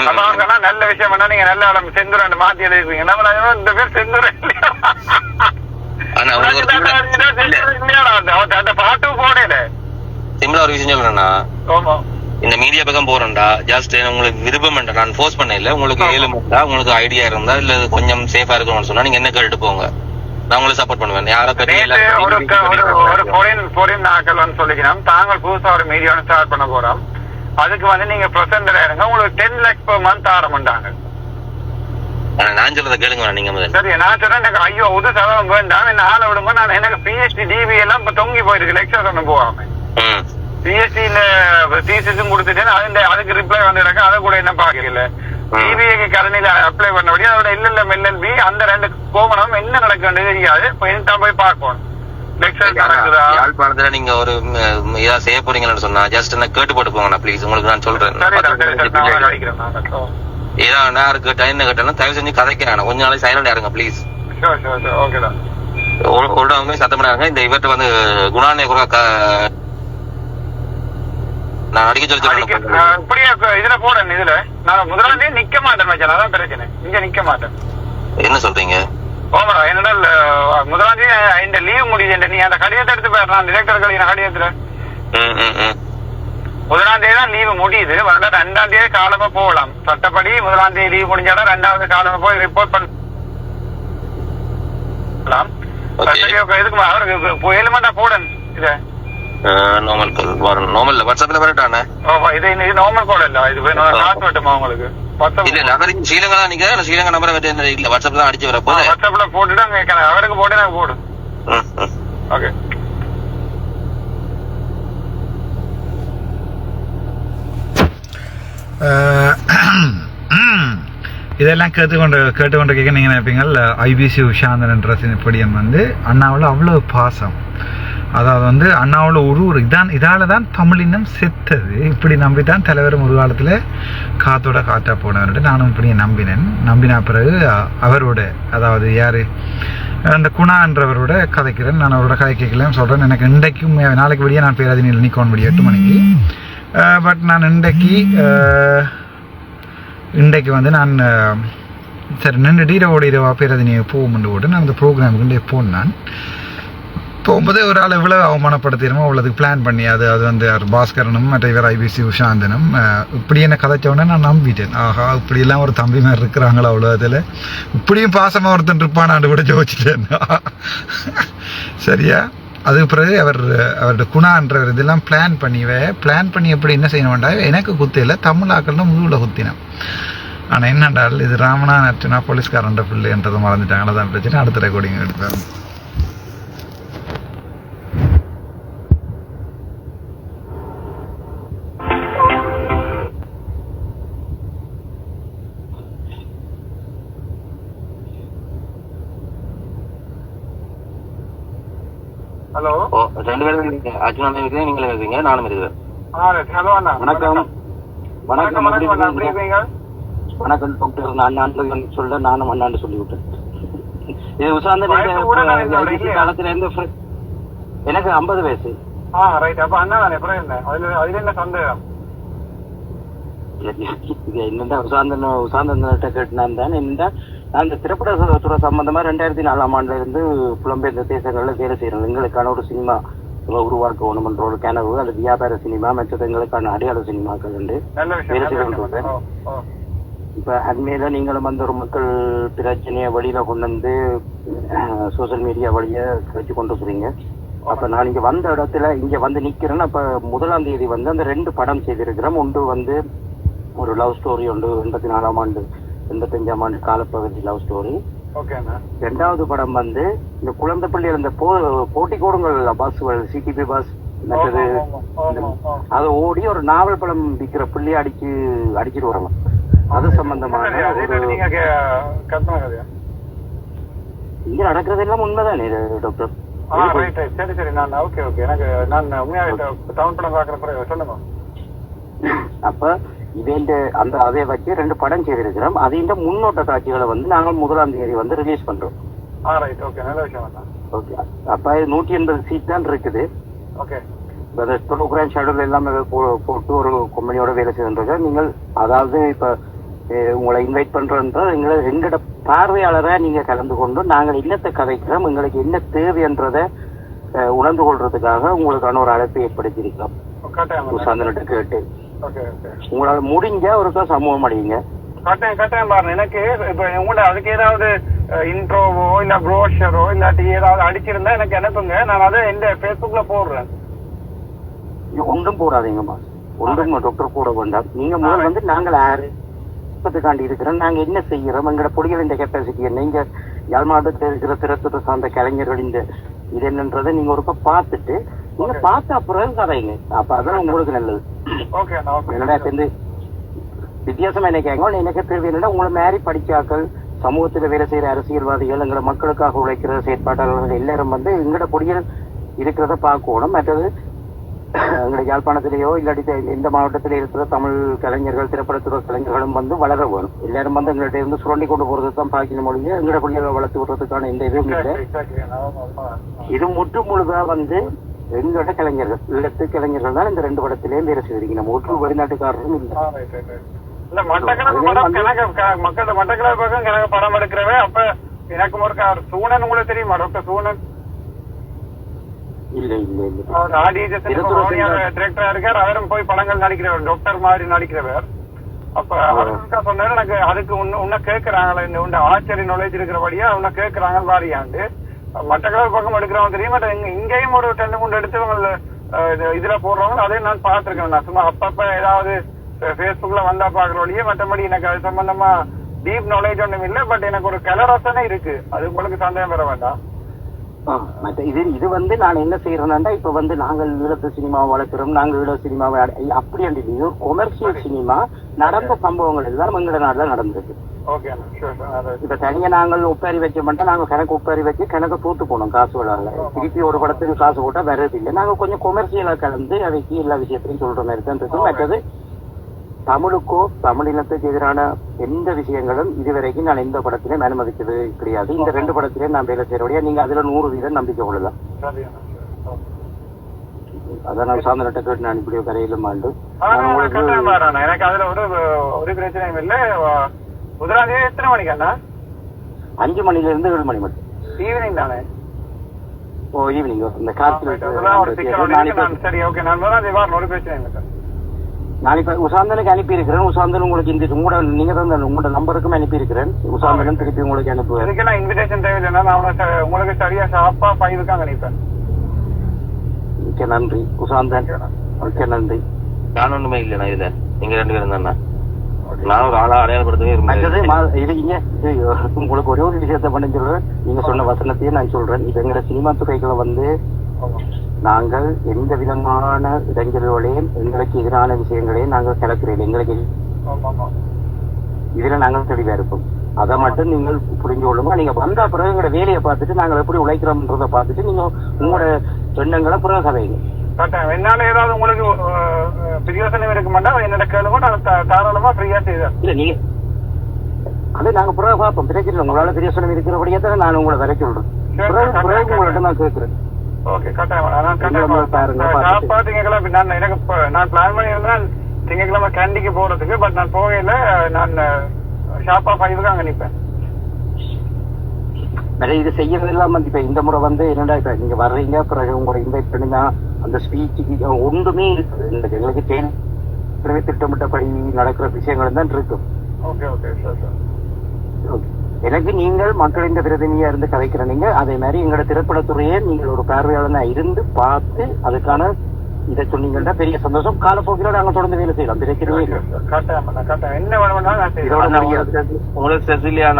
அப்ப அவங்க நல்ல விஷயம் பண்ணா நீங்க நல்ல இடம் செந்துரன் மாத்தி எழுதிருக்கீங்க நம்ம இந்த பேர் செந்துரன் இல்லையாடா? அந்த- அந்த- அந்த பாட்டு போடல. சிம்பிளா ஒரு விஷயம் ஆமா. இந்த மீடியா பக்கம் போறேன்டா. ஜஸ்ட் உங்களுக்கு விருப்பம் வேண்டாம். நான் ஃபோர்ஸ் பண்ண இல்ல. உங்களுக்கு ஆமா. ஏழு இருந்தா உங்களுக்கு ஐடியா இருந்தா இல்ல கொஞ்சம் சேஃபா இருக்கணும்னு சொன்னா நீங்க என்ன கேட்டு போங்க. நான் உங்களுக்கு சப்போர்ட் பண்ணுவேன். யாரை பத்தி ஒரு க- ஒரு ஒரு பத்தி பொரின் பொரின் ஆக்கள் வந்து சொல்லிக்கிறோம் தாங்கள் புதுசா ஒரு மீடியா ஸ்டார்ட் பண்ண போறோம். அதுக்கு வந்து நீங்க பிரசன்டர் இருங்க. உங்களுக்கு டென் லேக்ஸ் per மந்த் ஆரம்பிட்டாங்க நான் சொல்றத கேளுங்க நீங்க முதல்ல. சரி நான் எனக்கு ஐயோ உது சதவீதம் வேண்டாம். என்ன ஆளை விடுங்க நான் எனக்கு பிஹெச்டி டிவி எல்லாம் தொங்கி போயிருக்கு. லெக்சர் ஒன்று போகாம. ம் பிஎஸ்சியில தீசிஸும் கொடுத்துட்டேன். அதுல அதுக்கு ரிப்ளை வந்துருக்கு? அதை கூட என்ன பாக்கல டிபிஏக்கு கரணில அப்ளை பண்ணபடி அதோட எல்எல்எம் எல்எல்பி அந்த ரெண்டு கோவணம் என்ன நடக்குன்னு தெரியாது. இன்டா போய் பார்க்கணும் யாழ்ப்பாணத்துல நீங்க ஒரு இதா செய்ய போறீங்கன்னு சொன்னா ஜஸ்ட் என்ன கேட்டு போட்டு போங்க ப்ளீஸ் உங்களுக்கு நான் சொல்றேன். ஏதா நான் கேட்டா என்ன கேட்டாலும் தயவு செஞ்சு கதைக்க வேணாம். கொஞ்ச நாளைக்கு சைலண்டா இருங்க ப்ளீஸ் ஓகேடா ஒரு சத்தம் பண்ணாங்க இந்த இவர்ட்ட வந்து குணானே கூட நான் அடிக்க சொல்லி நான் இதுல போடணும் இதுல. நான் முதலாளி நிக்க மாட்டேன் மச்சான். அதான் பிரச்சனை. இங்க நிக்க மாட்டேன். என்ன சொல்றீங்க? ஓமடா என்னடா முதலாளி இந்த லீவ் முடியுது நீ அந்த கடிதத்தை எடுத்து போயிடலாம் டிரெக்டர் கழின கடிதத்துல. முதலாம் தேதி தான் லீவு முடியுது. வரல ரெண்டாம் தேதி காலமா போகலாம். சட்டப்படி முதலாம் தேதி லீவு முடிஞ்சாலும் ரெண்டாவது காலமா போய் ரிப்போர்ட் பண்ணலாம் இதுக்கு அவருக்கு எலிமெண்டா போடன் இத. நார்மல் கால் வரணும் நார்மல் வாட்ஸ்அப்ல வரட்டானே? ஓ, இது இது நார்மல் கோல் இல்ல. இது வேணும் காசு வெட்டுமா உங்களுக்கு? இல்ல இல்ல அவருக்கு ஸ்ரீலங்கா இல்ல ஸ்ரீலங்கா நம்பரை வச்சு இல்ல வாட்ஸ்அப் தான் அடிச்சு வர போது போட்டுட்டு அங்க அவருக்கு போட்டு எனக்கு போடு. ஓகே. இதெல்லாம் கேட்டுக்கொண்டு கேட்டுக்கொண்டு கேட்க நீங்கள் நினைப்பீங்க ஐபிசி உஷாந்தன்ன்ற சினிப்படியன் வந்து அண்ணாவில் அவ்வளோ பாசம். அதாவது வந்து அண்ணாவில் ஒரு ஒரு இதான் இதால தான் தமிழினம் செத்தது. இப்படி நம்பி தான் தலைவரும் ஒரு காலத்தில் காத்தோட காற்றா போனவர்கிட்ட நானும் இப்படி நம்பினேன். நம்பின பிறகு அவரோட அதாவது யார் அந்த குணான்றவரோட கதைக்கிறேன். நான் அவரோட கதை கேட்கலன்னு சொல்கிறேன் எனக்கு இன்றைக்கும் நாளைக்கு விடிய நான் பேராதினியில் நிற்கணும் முடியும் எட்டு மணிக்கு. பட் நான் இன்றைக்கு இன்றைக்கு வந்து நான் சரி நின்று டீரோட இரவா பேரதினியை போகும்னு போட்டு நான் அந்த ப்ரோக்ராமுக்கு போனேன் போகும்போது ஒரு ஆள் எவ்வளோ அவமானப்படுத்திடுமோ? அவ்வளோதுக்கு பிளான் பண்ணி அது அது வந்து யார்? பாஸ்கரனும் மற்ற இவர் ஐபிசி உஷாந்தனும் இப்படி என்ன கதைச்சோடனே நான் நம்பிட்டேன். ஆஹா இப்படியெல்லாம் ஒரு தம்பி மாதிரி இருக்கிறாங்களோ அவ்வளோ அதில்? இப்படியும் பாசமாக ஒருத்தன் இருப்பான் கூட ஜோதிச்சிட்டேன் சரியா? அதுக்கு பிறகு அவர் அவரோட குணான்றவர் இதெல்லாம் பிளான் பண்ணிவே பிளான் பண்ணி எப்படி என்ன செய்யணும்டா? எனக்கு குத்தியில தமிழாக்கள்னு முழுவில் குத்தினேன். ஆனால் என்னண்டால் இது ராமனா நட்டுனா போலீஸ்காரன்ற பிள்ளைன்றது மறந்துட்டாங்களா தான் பிரச்சனை. அடுத்த ரெக்கார்டிங் எடுப்பேன். நீங்களும் இருக்கீங்க நானும் இருக்கிறேன். வணக்கம். வணக்கம். வணக்கம். அண்ணா. எப்படி இருக்கீங்க? வணக்கம். டாக்டர் நான் அண்ணாண்டு சொல்ல நானும் அண்ணாண்டு சொல்லிவிட்டேன். இது? காலத்துல இருந்து எனக்கு ஐம்பது வயசு. ஆ ரைட் அப்ப அண்ணா தானே? அப்புறம் என்ன? அதுல அதுல என்ன சந்தேகம்? என்னடா உசாந்தன் உசாந்தன்கிட்ட கேட்டினான் தான் என்னடா திரைப்பட துறை சம்பந்தமா ரெண்டாயிரத்தி நாலாம் ஆண்டுல இருந்து புலம்பெயர்ந்த தேசங்கள்ல வேலை செய்யறோம் எங்களுக்கான ஒரு சினிமா. உருவாக்க வேணுமென்ற ஒரு கனவு அது வியாபார சினிமா எங்களுக்கான அடையாள சினிமாக்கள் உண்டு. வேலை. இப்ப அண்மையில நீங்களும் வந்து ஒரு மக்கள் பிரச்சனையை வெளியில கொண்டு வந்து சோசியல் மீடியா வழியா வச்சு கொண்டு போறீங்க அப்ப நான் இங்க வந்த இடத்துல இங்க வந்து நிக்கிறேன்னா அப்ப முதலாம் தேதி வந்து அந்த ரெண்டு படம் செய்திருக்கிறோம். ஒன்று வந்து ஒரு லவ் ஸ்டோரி ஒன்று எண்பத்தி நாலாம் ஆண்டு எண்பத்தஞ்சாம் ஆண்டு காலப்பகுதி லவ் ஸ்டோரி ரெண்டாவது படம் வந்து இந்த குழந்தைப்பள்ளியில் இந்த போ போட்டி கூடங்கள் பஸ்கள் சிடிபி பஸ் மற்றது. அதை ஓடி ஒரு நாவல் படம் விற்கிற புள்ளி அடிச்சு அடிச்சிட்டு வராங்க அது சம்பந்தமான இங்க நடக்கிறதெல்லாம் உண்மைதானே டாக்டர் சரி சரி. நான் ஓகே ஓகே எனக்கு நான் உண்மையாவே டவுன் படம் பாக்குற சொல்லுங்க. அப்ப இவங்க அந்த அதை வச்சு ரெண்டு படம் செய்திருக்கிறோம். அதிண்ட முன்னோட்ட காட்சிகளை வந்து நாங்கள் முதலாம் தேதி வந்து ரிலீஸ் பண்றோம். ஓகே நல்ல விஷயம் ஓகே அப்ப இது நூற்றி எண்பது சீட் தான் இருக்குது. ஓகே ப்ரோக்ராம் ஷெடியூல் எல்லாமே போட்டு ஒரு கம்பெனியோட வேலை செய்கின்றது நீங்கள் அதாவது இப்ப உங்களை இன்வைட் பண்றோன்ற எங்களை எங்களோட பார்வையாளரா நீங்க கலந்து கொண்டு நாங்கள் என்னத்தை கதைக்கிறோம் எங்களுக்கு என்ன தேவைன்றதை உணர்ந்து கொள்றதுக்காக உங்களுக்கான ஒரு அழைப்பை ஏற்படுத்தியிருக்கிறோம். உசாந்தனிட்ட கேட்டு. உங்களால முடிஞ்ச ஒருக்கா சமூகம் அடையுங்க. கட்டாயம் கட்டாயம் பாருங்க. எனக்கு இப்ப உங்களை அதுக்கு ஏதாவது இன்ட்ரோவோ இல்ல ப்ரோஷரோ இல்லாட்டி ஏதாவது அடிச்சிருந்தா எனக்கு அனுப்புங்க. நான் அதை எந்த ஃபேஸ்புக்ல போடுறேன். ஒன்றும் போடாதீங்கம்மா ஒன்றும் டாக்டர் போட வேண்டாம் நீங்க முதல் வந்து நாங்கள் யாரு? காண்டி இருக்கிறோம். நாங்க என்ன செய்யறோம்? எங்களோட பொடிகளின் கெப்பாசிட்டி என்ன இங்க யாழ் மாவட்டத்தில் இருக்கிற திறத்துறை சார்ந்த கலைஞர்களின் இது என்னன்றதை நீங்க ஒருக்கா பார்த்துட்டு நீங்க பார்த்த அப்புறம் கதைங்க. அப்ப அதான் உங்களுக்கு நல்லது. என்னடா சேர்ந்து வித்தியாசம் என்ன கேட்க எனக்கு தேவை என்னன்னா உங்களை மாதிரி படிச்சாக்கள் சமூகத்துல வேலை செய்யற அரசியல்வாதிகள் எங்களை மக்களுக்காக உழைக்கிற செயற்பாட்டாளர்கள் எல்லாரும் வந்து எங்களோட பொடிகள் இருக்கிறத பார்க்கணும். மற்றது எங்களை யாழ்ப்பாணத்திலேயோ இல்லாட்டி தெ- எந்த மாவட்டத்திலே இருக்கிற தமிழ் கலைஞர்கள் திரைப்படத்துறை கலைஞர்களும் வந்து வளர வேணும். எல்லாரும் வந்து எங்கள்கிட்ட இருந்து சுரண்டி கொண்டு போறது தான் பார்க்கணும் மொழியை எங்களோட பொடிகளை வளர்த்து விடுறதுக்கான எந்த இதுவும் இல்லை. இது முற்று முழுதா வந்து எங்களோட கலைஞர்கள் ஈழத்து கலைஞர்கள் தான் இந்த ரெண்டு படத்திலேயும் வேலை செய்திருக்கணும் ஒற்று வெளிநாட்டுக்காரரும் இல்லை. மட்டக்களப்பு படம் கணக்கு க- மக்கள்கிட்ட மட்டக்களப்பு பக்கம் படம் எடுக்கிறவே அப்ப எனக்கு ஒரு சூனன் உங்களுக்கு தெரியுமா டாக்டர் சூனன்? இல்ல இல்ல இல்ல. ஆடிஜன் டிரெக்டரா இருக்கார். அவரும் போய் படங்கள் நடிக்கிறவர் டாக்டர் மாதிரி நடிக்கிறவர். அப்ப அவருக்கா சொன்னாரு எனக்கு அதுக்கு உன்ன உன்ன கேக்குறாங்களே இந்த உண்ட ஆச்சரிய நாலேஜ் இருக்கிறபடியா உன்ன கேக்குறாங்க வாரியாண்டு கலர் பக்கம் எடுக்கிறவங்க தெரியும்? பட் இங்க இங்கேயும் ஒரு டென் கொண்டு எடுத்து இதுல போடுறவங்க அதையும் நான் பார்த்திருக்கேன். நான் சும்மா அப்பப்ப ஏதாவது பேஸ்புக்ல வந்தா பாக்குற வழியே மற்றபடி எனக்கு அது சம்பந்தமா டீப் நாலேஜ் ஒண்ணும் இல்ல. பட் எனக்கு ஒரு கலரசனே இருக்கு. அது உங்களுக்கு சந்தேகம் வர வேண்டாம். மற்ற இது இது வந்து நான் என்ன செய்யறேன்னா இப்ப வந்து நாங்கள் ஈழத்து சினிமா வளர்க்கிறோம் நாங்கள் ஈழ சினிமாவை அப்படி இது ஒரு கொமர்ஷியல் சினிமா. நடந்த சம்பவங்கள் எல்லாம் எங்களோட நாடுல நடந்திருக்கு. இப்ப தனியா நாங்கள் ஒப்பாரி வைக்க மாட்டோம் நாங்க கணக்கு ஒப்பாரி வச்சு கணக்கு தூத்து போனோம் காசு விழால திருப்பி ஒரு படத்துக்கு காசு போட்டா வர்றது இல்லை. நாங்க கொஞ்சம் கொமர்ஷியலா கலந்து அதைக்கு எல்லா விஷயத்தையும் சொல்ற மாதிரி தான் இருக்கு மற்றது தமிழுக்கோ தமிழினத்துக்கு எதிரான எந்த விஷயங்களும் இதுவரைக்கும் நான் எந்த படத்திலையும் அனுமதிச்சது கிடையாது. இந்த ரெண்டு படத்திலையும் நான் வேலை செய்யறபடியா நீங்க அதுல நூறு வீதம் நம்பிக்கை கொள்ளலாம். அதான் நான் சாந்தனட்ட கேட்டு நான் இப்படி கரையிலும் ஆண்டு. எனக்கு அதுல ஒரு ஒரு பிரச்சனையும் இல்ல. முதலாம் தேதி எத்தனை மணிக்கு அண்ணா? அஞ்சு மணில இருந்து ஏழு மணி மட்டும். ஈவினிங் தானே? ஓ ஈவினிங் இந்த நான் நான் சரி ஓகே நான் முதலாம் தேதி வரணும் ஒரு பிரச்சனையும் இல்லை சார் நான் இப்ப உசாந்தனுக்கு அனுப்பி இருக்கிறேன் உசாந்தன் உங்களுக்கு இந்த உங்களோட நீங்க தான் உங்களோட நம்பருக்கும் அனுப்பி இருக்கிறேன் உசாந்தனும் திருப்பி உங்களுக்கு அனுப்புவேன் இதுக்கெல்லாம் இன்விடேஷன் தேவையில்லைன்னா நான் உங்களுக்கு சரியா ஷாப்பா ஃபைவுக்கு நிற்பேன் மிக்க நன்றி உசாந்தன் மிக்க நன்றி. நான் ஒண்ணுமே இல்லைண்ணா இதுல. நீங்க ரெண்டு பேரும் தானே? நான் ஒரு ஆளா அடையாளப்படுத்தவே இருந்தேன் உங்களுக்கு ஒரே ஒரு விஷயத்த பண்ணி சொல்றேன் நீங்க சொன்ன வசனத்தையே நான் சொல்றேன். இது எங்க சினிமா துறைகளை வந்து நாங்கள் எந்த விதமான இடைஞ்சல்களையும் எங்களுக்கு எதிரான விஷயங்களையும் நாங்கள் கிளக்கிறோம் எங்களுக்கு இதுல நாங்கள் தெளிவா இருப்போம். அதை மட்டும் நீங்கள் புரிஞ்சு கொள்ளுங்க. நீங்க வந்தா பிறகு எங்களோட வேலையை பார்த்துட்டு நாங்கள் எப்படி உழைக்கிறோம்ன்றத பார்த்துட்டு நீங்க உங்களோட எண்ணங்களை பிறகு கதைங்க கட்டாயம் என்னால ஏதாவது உங்களுக்கு பிரியோசனம் இருக்க மாட்டா என்னோட கேளுங்க நான் தாராளமா ஃப்ரீயா செய்தேன் இல்ல நீங்க அது நாங்க பிறகு பார்ப்போம். பிரச்சனை. உங்களால பிரியோசனம் இருக்கிறபடியே தான் நான் உங்களை வர சொல்றேன். பிறகு உங்கள்ட்ட நான் கேட்கிறேன் ஓகே கட்டாயம். திங்கக்கிழமை நான் எனக்கு நான் பிளான் பண்ணியிருந்தேன் திங்கக்கிழமை கேண்டிக்கு போறதுக்கு பட் நான் போகையில நான் ஷாப்பா ஃபைவுக்கு அங்க நிப்பேன். நிறைய இது செய்யறது இல்லாம இப்ப இந்த முறை வந்து என்னடா இப்ப நீங்க வர்றீங்க பிறகு உங்களை இன்வைட் பண்ணினா அந்த ஸ்பீச்சுக்கு ஒன்றுமே இருக்குது. இந்த எங்களுக்கு தேவை. திட்டமிட்டபடி நடக்கிற விஷயங்கள் தான் இருக்கும் okay okay sir sir Okay. எனக்கு நீங்கள் மக்களின் பிரதிநிதியா இருந்து கதைக்கிற நீங்க அதே மாதிரி எங்களோட திரைப்படத்துறையே நீங்கள் ஒரு பார்வையாளனா இருந்து பார்த்து அதுக்கான இதை சொன்னீங்கன்னா பெரிய சந்தோஷம். காலப்போக்கில நாங்க தொடர்ந்து வேலை செய்யலாம். பிரச்சனையே இல்லை. என்ன முடியாது. உங்களுக்கு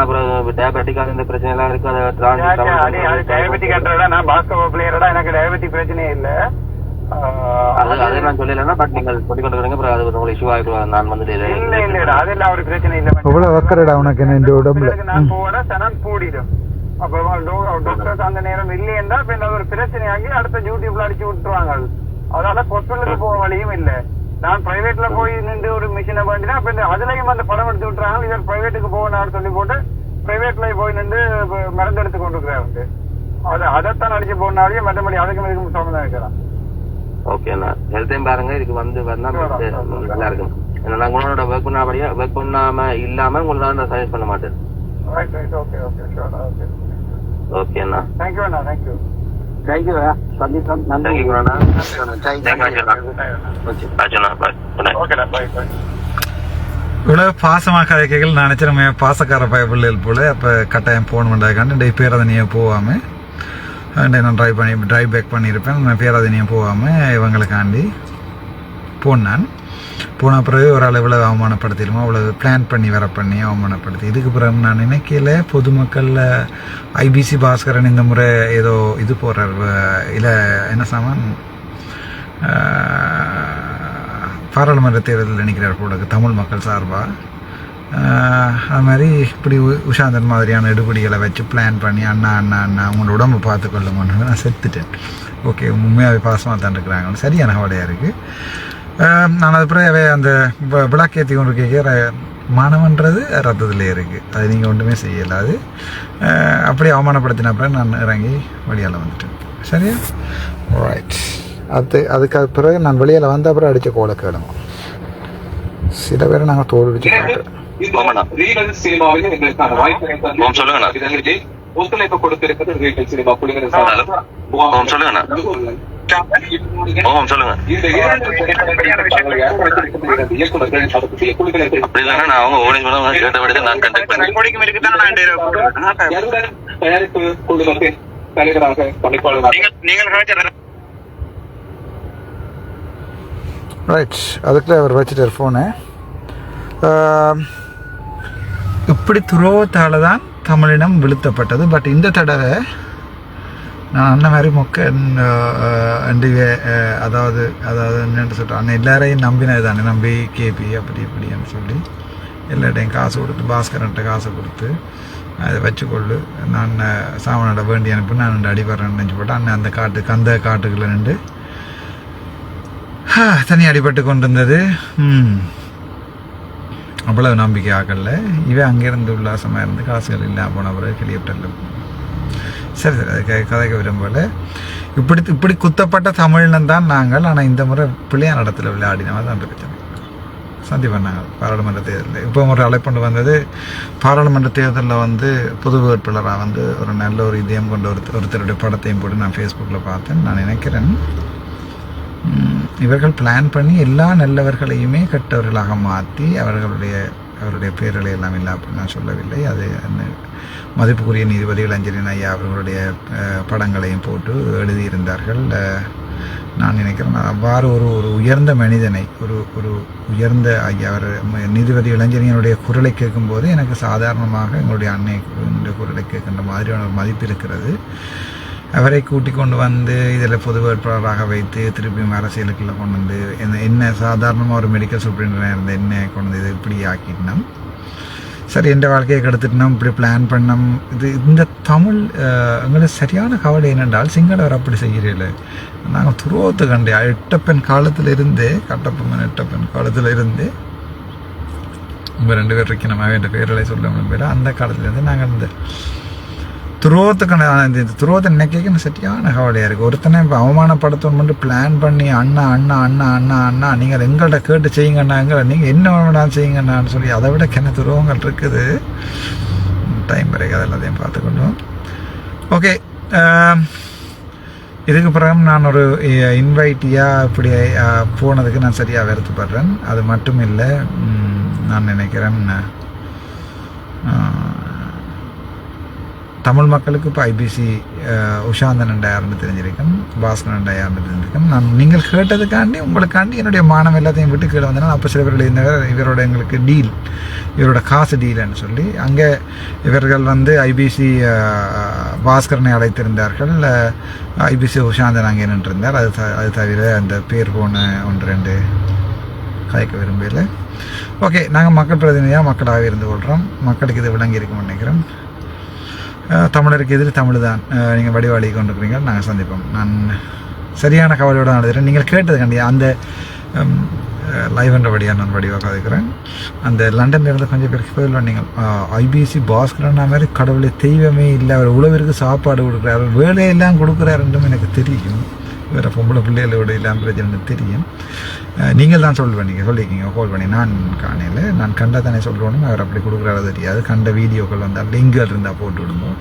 அப்புறம் டயபெட்டிக்காக இந்த பிரச்சனை எல்லாம் இருக்கு அதை transit டயபெட்டிக் நான் பாஸ்கெட் பிளேயரடா எனக்கு டயபெட்டிக் பிரச்சனையே இல்ல. ஆஹ், அது அதை நான் சொல்லலைன்னா பட் நீங்கள் சொல்லிக் கொண்டு வரீங்க அப்புறம் அது உங்களுக்கு இஷ்யூ ஆகிடும் நான் வந்து இல்ல இல்லடா அதெல்லாம் ஒரு பிரச்சனை இல்ல எவ்வளவு உனக்கு இந்த உடம்புல? நான் போட சனம் கூடிடும் அப்ப டாக்டர் அந்த நேரம் இல்லையா இப்ப என்ன ஒரு பிரச்சனையாகி அடுத்த யூடியூப்ல அடிச்சு விட்டுருவாங்க அதனால ஹாஸ்பிட்டலுக்கு போக வழியும் இல்ல. நான் பிரைவேட்ல போய் நின்று ஒரு மிஷினை பண்ணினா அப்ப இந்த அதுலயும் அந்த படம் எடுத்து விட்டுறாங்க இவர் பிரைவேட்டுக்கு போகணும்னு சொல்லி போட்டு பிரைவேட்ல போய் நின்று மருந்து எடுத்து கொண்டு இருக்கிறாரு அது அதைத்தான் அடிச்சு போனாலே மற்றபடி அதுக்கு இதுக்கும் சம்மந்தம் இருக்கிறான் ஓகே அண்ணா. ஹெல்த்தையும் பாருங்க. இதுக்கு வந்து வந்தா நல்லா இருக்கும். ஏன்னா உங்களோட ஒர்க் பண்ணாபடியா ஒர்க் பண்ணாம இல்லாம உங்களை நான் சஜஸ்ட் பண்ண மாட்டேன். Right right okay okay sure okay okay அண்ணா. தேங்க்யூ அண்ணா. தேங்க்யூ தேங்க்யூ சந்தீபம் நன்றி பாய் இவ்வளவு பாசமாக கதைக்கைகள் நான் நினைச்சிருமே பாசக்கார பயப்பிள்ளைகள் போல அப்போ கட்டாயம் போகணுமெண்டாக்காண்டு டே பேரதனியை போகாம அண்ட் நான் ட்ரைவ் பண்ணி ட்ரைவ் பேக் பண்ணியிருப்பேன் நான் பேரதனியை போகாமல் இவங்களுக்காண்டி போனான். போன பிறகு ஒரு ஆள் இவ்வளவு அவ்வளவு பிளான் பண்ணி வர பண்ணி அவமானப்படுத்தி. இதுக்கு பிறகு நான் நினைக்கல பொதுமக்களில் ஐபிசி பாஸ்கரன் இந்த முறை ஏதோ இது போடுறார் இல்லை என்ன சாமான்? பாராளுமன்ற தேர்தலில் நினைக்கிறார் போல தமிழ் மக்கள் சார்பாக அது மாதிரி இப்படி உ- உஷாந்தன் மாதிரியான எடுபடிகளை வச்சு பிளான் பண்ணி அண்ணா அண்ணா அண்ணா உங்களோட உடம்பு பார்த்துக்கொள்ளுங்கன்னு நான் செத்துட்டேன். ஓகே உண்மையாகவே பாசமாக தான் இருக்கிறாங்க சரியான கவலையாக இருக்குது நான் அது பிறகு அந்த வ- விளக்கேற்றி கொண்டு கேட்குற மானவன்றது ரத்தத்திலே இருக்குது அது நீங்கள் ஒன்றுமே செய்யலாது அப்படி அவமானப்படுத்தின அப்புறம் நான் இறங்கி வெளியால் வந்துட்டேன். சரியா? ரைட் அது அதுக்கு பிறகு நான் வெளியில் வந்த அப்புறம் அடித்த கோலை கேளுங்க. சில பேரை நாங்கள் தோல் அடிச்சு காட்டுறோம் ஆமாண்ணா. ரீலன் சினிமாவில் எங்களுக்கான வாய்ப்பு ஓம் சொல்லுங்கண்ணா. இதற்கு ஒத்துழைப்பு கொடுத்திருக்கிறது ரீட்டல் சினிமா சொல்லுங்க. அப்படி இல்லைன்னா நான் அவங்க ஓடி மேடம் கேட்டபடி நான் கண்டக்ட் பண்ணேன் கோடிக்கும் இருக்குதான் நான் எருடன் தயாரிப்பு குழுமத்தின் தலைவராக பணிப்பாளராக நீங்கள் நீங்கள் கழிச்ச ரைட் அதுக்குள்ளே அவர் வச்சுட்டார் ஃபோனை இப்படி துரோகத்தால் தான் தமிழினம் வீழ்த்தப்பட்டது பட் இந்த தடவை நான் அந்த மாதிரி மொக்க அண்டிகை அதாவது அதாவது என்னென்னு சொல்கிறேன் அண்ணன் எல்லாரையும் நம்பினது தானே. நம்பி கேபி அப்படி இப்படின்னு சொல்லி எல்லாட்டையும் காசு கொடுத்து பாஸ்கரன்ட்ட காசு கொடுத்து அதை வச்சுக்கொள்ளு. நான் சாமனோட வேண்டி அனுப்பி நான் அடிபடுறேன்னு நினச்சி போட்டு அண்ணன் அந்த காட்டுக்கு அந்த காட்டுக்குள்ளே நின்று தனி அடிபட்டு கொண்டிருந்தது. ம். அவ்வளவு நம்பிக்கை ஆக்கல. இவன் அங்கேருந்து உல்லாசமாக இருந்து காசுகள் இல்லாமல் போன பிறகு ஹெலிகாப்டரில் சரி சரி. அது க- கதைக்கு விரும்பல இப்படி இப்படி குத்தப்பட்ட தமிழ்னு தான் நாங்கள். ஆனால் இந்த முறை பிள்ளையார் இடத்துல விளையாடினவங்க தான் பிரச்சனை. சந்தி பண்ணாங்க பாராளுமன்ற தேர்தலில் இப்போ ஒரு அழைப்புண்டு வந்தது. பாராளுமன்ற தேர்தலில் வந்து பொது வேட்பாளராக வந்து ஒரு நல்ல ஒரு இதயம் கொண்ட ஒருத்தர் ஒருத்தருடைய படத்தையும் போட்டு நான் ஃபேஸ்புக்கில் பார்த்தேன். நான் நினைக்கிறேன் இவர்கள் பிளான் பண்ணி எல்லா நல்லவர்களையுமே கெட்டவர்களாக மாற்றி அவர்களுடைய அவருடைய பேர்களை எல்லாம் இல்லை அப்படின்னு நான் சொல்லவில்லை. அது மதிப்புக்குரிய நீதிபதி அஞ்சலின் ஐயா அவர்களுடைய படங்களையும் போட்டு எழுதியிருந்தார்கள். நான் நினைக்கிறேன் அவ்வாறு ஒரு ஒரு உயர்ந்த மனிதனை ஒரு ஒரு உயர்ந்த ஐயா அவர் நீதிபதி இளஞ்சலியனுடைய குரலை கேட்கும்போது எனக்கு சாதாரணமாக எங்களுடைய அன்னை குரலை கேட்கின்ற மாதிரியான ஒரு மதிப்பு இருக்கிறது. அவரை கூட்டி கொண்டு வந்து இதில் பொது வேட்பாளராக வைத்து திருப்பியும் அரசியலுக்குள்ளே கொண்டு வந்து என்ன என்ன சாதாரணமாக ஒரு மெடிக்கல் சூப்பரிண்டனாக இருந்த என்ன கொண்டு வந்து இது இப்படி ஆக்கிட்டோம் சரி எந்த வாழ்க்கையை கெடுத்துட்டோம் இப்படி பிளான் பண்ணோம் இது இந்த தமிழ் எங்களுக்கு சரியான கவலை என்னென்றால் சிங்களவர் அப்படி செய்கிறீர்கள். நாங்கள் துருவத்து கண்டே எட்டப்பெண் காலத்தில் இருந்தே கட்டப்பம்மன் எட்டப்பன் காலத்தில் உங்கள் ரெண்டு பேர் இருக்கணும். என்ற பேர்களை சொல்ல முடியல அந்த காலத்துலேருந்து நாங்கள் இந்த துரோகத்துக்கான இந்த துரோகத்தை நினைக்க எனக்கு சரியான கவலையாக இருக்குது ஒருத்தனை இப்போ அவமானப்படுத்தணும்னு மட்டும் பிளான் பண்ணி அண்ணா அண்ணா அண்ணா அண்ணா அண்ணா நீங்கள் எங்கள்கிட்ட கேட்டு செய்யுங்கண்ணாங்கிற நீங்கள் என்ன வேணாலும் செய்யுங்கண்ணான்னு சொல்லி அதை விட கிண துரோகங்கள் இருக்குது? டைம் வரைக்கும் அது எல்லாத்தையும் பார்த்துக்கணும். ஓகே இதுக்கு பிறகு நான் ஒரு இன்வைட்டியாக இப்படி போனதுக்கு நான் சரியாக வருத்தப்படுறேன் அது மட்டும் இல்லை நான் நினைக்கிறேன் தமிழ் மக்களுக்கு இப்போ ஐபிசி உஷாந்தன் யாருன்னு தெரிஞ்சிருக்கும் பாஸ்கரன் யாருன்னு தெரிஞ்சிருக்கும். நான் நீங்கள் கேட்டதுக்காண்டி உங்களுக்காண்டி என்னுடைய மானம் எல்லாத்தையும் விட்டு கீழே வந்தேன் அப்போ சில பேர் இருந்தவர் இவரோட எங்களுக்கு டீல் இவரோட காசு டீல்னு சொல்லி. அங்கே இவர்கள் வந்து ஐபிசி பாஸ்கரனை அழைத்திருந்தார்கள். ஐபிசி உஷாந்தன் அங்கே நின்றிருந்தார். அது த- அது தவிர அந்த பேர் போன ஒன்று ரெண்டு கலைக்க விரும்பல ஓகே நாங்கள் மக்கள் பிரதிநிதியாக மக்களாக இருந்து கொள்கிறோம் மக்களுக்கு இது விளங்கி இருக்கும்னு நினைக்கிறோம். தமிழருக்கு எதிர் தமிழ் தான் நீங்கள் வடிவாளி கொண்டிருக்கிறீங்க. நாங்கள் சந்திப்போம். நான் சரியான கவலையோடு நான் நீங்கள் கேட்டது கண்டி அந்த லைவ் என்றபடியாக நான் வடிவாக கதைக்கிறேன் அந்த லண்டன்ல இருந்து கொஞ்சம் பேருக்கு போயிடலாம் நீங்கள் ஐபிசி பாஸ்கரன்னா மாதிரி கடவுளை தெய்வமே இல்லை. அவர் உழவிற்கு சாப்பாடு கொடுக்குறாரு. வேலையெல்லாம் கொடுக்குறாருன்றும் எனக்கு தெரியும். வேறு பொம்பளை பிள்ளைகளோட இல்லாமல் பிரச்சனை தெரியும். நீங்கள் தான் சொல்லுவேன் நீங்கள் சொல்லியிருக்கீங்க கால் பண்ணி. நான் காணையில் நான் கண்டா தானே சொல்கிறோன்னு அவர் அப்படி கொடுக்குறாரு தெரியாது. கண்ட வீடியோக்கள் வந்து லிங்கில் இருந்தால் போட்டு விடுவோம்.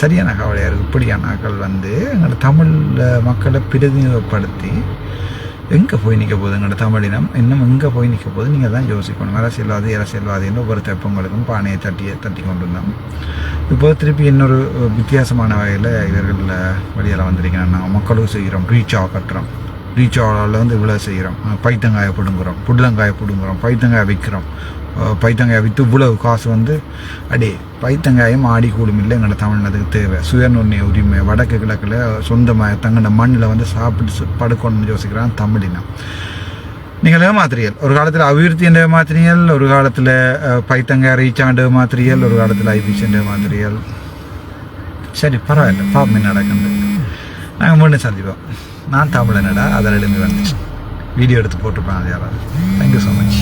சரியான கவலையாக இருக்குது இப்படியான ஆக்கள் வந்து எங்களோட தமிழ் மக்களை பிரதிநிதிப்படுத்தி எங்கே போய் நிற்க போகுது எங்களோட தமிழினம் இன்னும் எங்கே போய் நிற்க போகுது நீங்கள் தான் யோசிக்கணும். அரசியல்வாதி அரசியல்வாதின்னு ஒவ்வொரு தெப்பங்களுக்கும் பானையை தட்டி தட்டி கொண்டு வந்தோம் இப்போ திருப்பி இன்னொரு வித்தியாசமான வகையில் இவர்கள் வழியில் வந்திருக்கிறேன். மக்களுக்கு செய்கிறோம். ரீச்சா கட்டுறோம். ரீச்சாவில் வந்து இவ்வளோ செய்கிறோம். பைத்தங்காயை பிடுங்குறோம். புடலங்காயை பிடுங்குறோம். பைத்தங்காயை விற்கிறோம் பைத்தங்காய் விற்று இவ்வளவு காசு வந்து அடே பைத்தங்காயம் ஆடி கூடும் இல்லை எங்களோட தமிழ்நாட்டுக்கு தேவை. சுயநுண்ணிய உரிமை வடக்கு கிழக்கில் சொந்தமாக தங்கின மண்ணில் வந்து சாப்பிட்டு சு- படுக்கணும்னு யோசிக்கிறான் தமிழினம். நீங்கள் ஏமாத்திரியல் ஒரு காலத்தில் அபிவிருத்தி என்ற மாத்திரியல் ஒரு காலத்தில் பைத்தங்காய் ரீச்சாண்டு மாத்திரியல் ஒரு காலத்தில் ஐபிசி என்ற மாத்திரியல் சரி பரவாயில்ல. பாப்பமே நடக்குது? நாங்கள் மீண்டும் சந்திப்போம். நான் தமிழனடா அதில் எழுந்து வந்துச்சு வீடியோ எடுத்து போட்டுருப்பேன் அது யாராவது தேங்க்யூ ஸோ மச்